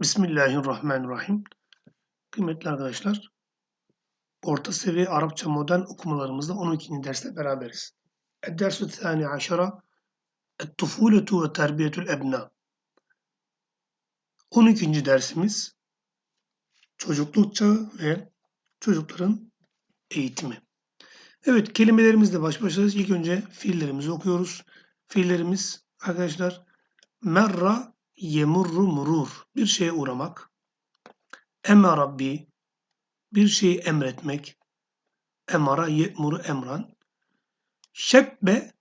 Bismillahirrahmanirrahim. Kıymetli arkadaşlar, orta seviye Arapça modern okumalarımızda 12. derste beraberiz. Ed-dersü thani aşara Et-tufuletu ve terbiyetül ebna. 12. dersimiz çocukluk çağı ve çocukların eğitimi. Evet, kelimelerimizle baş başayız. İlk önce fiillerimizi okuyoruz. Fiillerimiz arkadaşlar merra yemurru murur bir şeye uğramak. Emme Rabbi bir şeyi emretmek. Emara ye'muru emran. Şebbe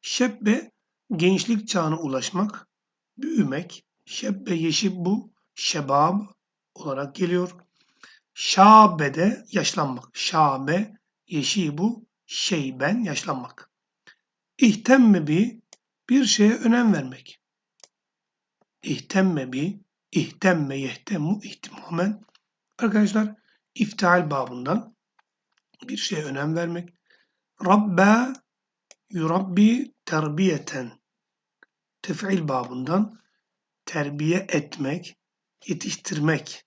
şebbe gençlik çağına ulaşmak, büyümek. Şebbe yeşil bu şebab olarak geliyor. Şabe de yaşlanmak. Şabe yeşil bu şeyben yaşlanmak. İhtemme bir bir şeye önem vermek ihtemme bi, ihtemme yehtemu ihtimamen. Arkadaşlar iftial babından bir şeye önem vermek. Rabbe yurabbi terbiyeten. Tef'il babından terbiye etmek, yetiştirmek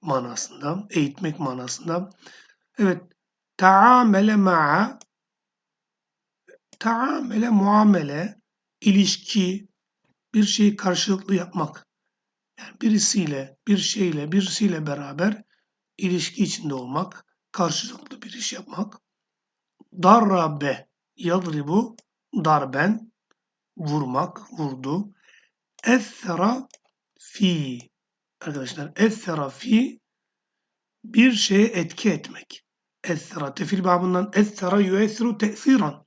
manasında, eğitmek manasında. Evet, taamele ma'a taamele muamele, ilişki, bir şeyi karşılıklı yapmak. Yani birisiyle, bir şeyle, birisiyle beraber ilişki içinde olmak, karşılıklı bir iş yapmak. Darrabe, yadribu, darben, vurmak, vurdu. Essera fi, arkadaşlar, essera fi, bir şeye etki etmek. Essera, tefil babından essera yuesiru te'siran.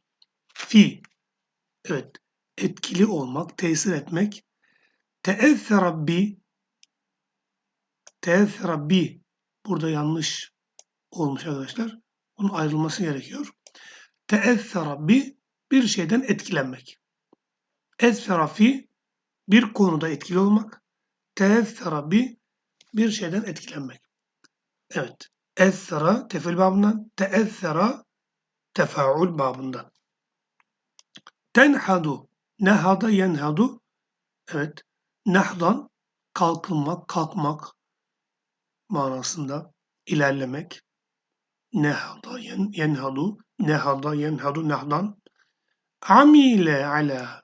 Fi, evet, etkili olmak, tesir etmek. Teessera bi teessera bi burada yanlış olmuş arkadaşlar. Bunun ayrılması gerekiyor. Teessera bi bir şeyden etkilenmek. Essera fi bir konuda etkili olmak. Teessera bi bir şeyden etkilenmek. Evet. Essera tefil babından, teessera tefaul babından. Tenhadu Nehada yenhadu. Evet. Nehdan kalkınmak, kalkmak manasında ilerlemek. Nehada yen, yenhadu. Nehada yenhadu nehdan. Amile ala.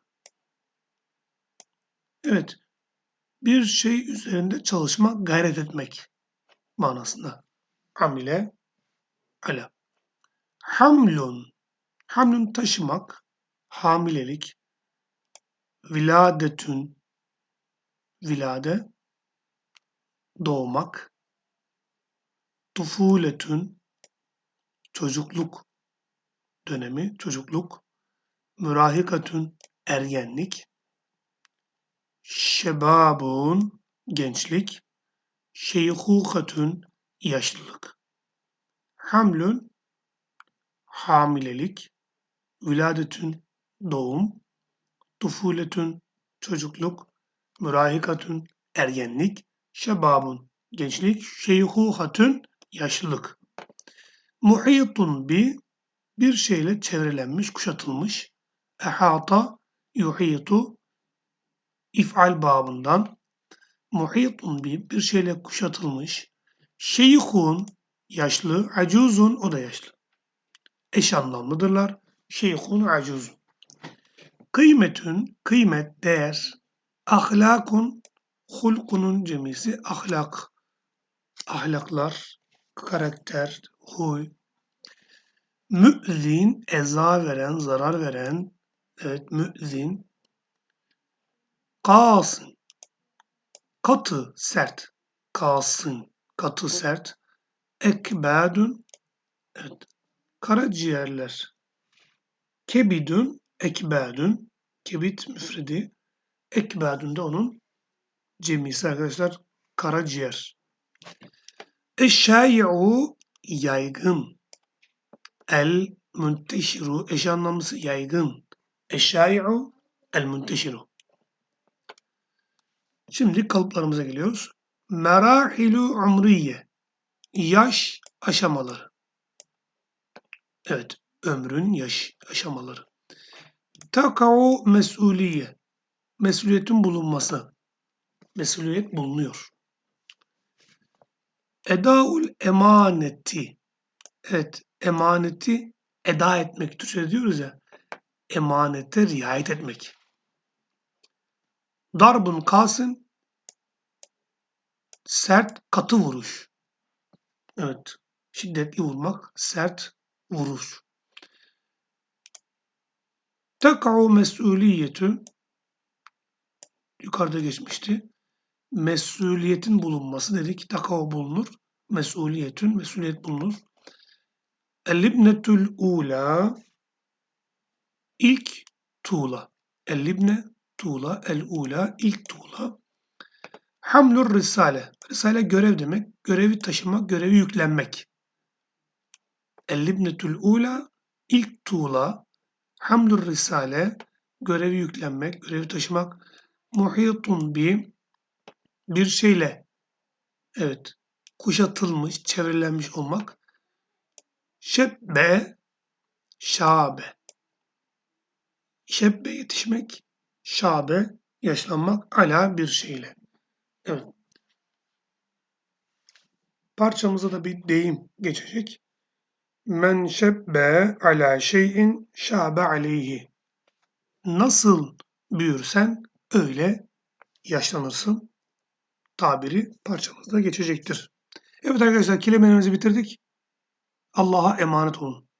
Evet. Bir şey üzerinde çalışmak, gayret etmek manasında. Amile ala. Hamlun. Hamlun taşımak, hamilelik, viladetün. Vilade. Doğmak. Tufuletün. Çocukluk dönemi çocukluk. Mürahikatün ergenlik. Şebabun gençlik. Şeyhukatün yaşlılık. Hamlün hamilelik. Viladetün doğum tufuletün çocukluk, mürahikatün ergenlik, şebabun gençlik, şeyhuhatün yaşlılık. Muhitun bi bir şeyle çevrelenmiş, kuşatılmış. Ehata yuhitu if'al babından muhitun bi bir şeyle kuşatılmış. Şeyhun yaşlı, acuzun o da yaşlı. Eş anlamlıdırlar. Şeyhun acuzun. Kıymetün, kıymet, değer. Ahlakun, hulkunun cemisi, ahlak. Ahlaklar, karakter, huy. Mü'zin, eza veren, zarar veren. Evet, mü'zin. Kasın, katı, sert. Kasın, katı, sert. Ekbadun, evet, karaciğerler. Kebidün, ekbadun, kebit müfredi, ekbadun da onun cemisi arkadaşlar karaciğer. Eşşâyi'u yaygın. El münteşiru eş anlamlısı yaygın. Eşşâyi'u el münteşiru. Şimdi kalıplarımıza geliyoruz. Merahilu umriye. Yaş aşamaları. Evet, ömrün yaş aşamaları. Taka'u mesuliye. Mesuliyetin bulunması. mesuliyet bulunuyor. Edaul emaneti. Evet, emaneti eda etmek. Türkçe'de diyoruz ya, emanete riayet etmek. Darbun kasın, sert, katı vuruş. Evet, şiddetli vurmak, sert vuruş. Tek'u mesuliyetü, yukarıda geçmişti. Mesuliyetin bulunması dedik. Tek'u bulunur. Mesuliyetün, mesuliyet bulunur. El-ibnetül ula, ilk tuğla. El-ibne, tuğla, el-ula, ilk tuğla. Hamlur risale. Risale görev demek. Görevi taşımak, görevi yüklenmek. El-ibnetül ula, ilk tuğla. Hamlur risale, görevi yüklenmek, görevi taşımak. Muhitun bi, bir şeyle, evet, kuşatılmış, çevrelenmiş olmak. Şebbe, şabe. Şebbe yetişmek, şabe yaşlanmak, ala bir şeyle. Evet. Parçamıza da bir deyim geçecek. Men şebbe ala şeyin şabe aleyhi. Nasıl büyürsen öyle yaşlanırsın tabiri parçamızda geçecektir. Evet arkadaşlar kelimelerimizi bitirdik. Allah'a emanet olun.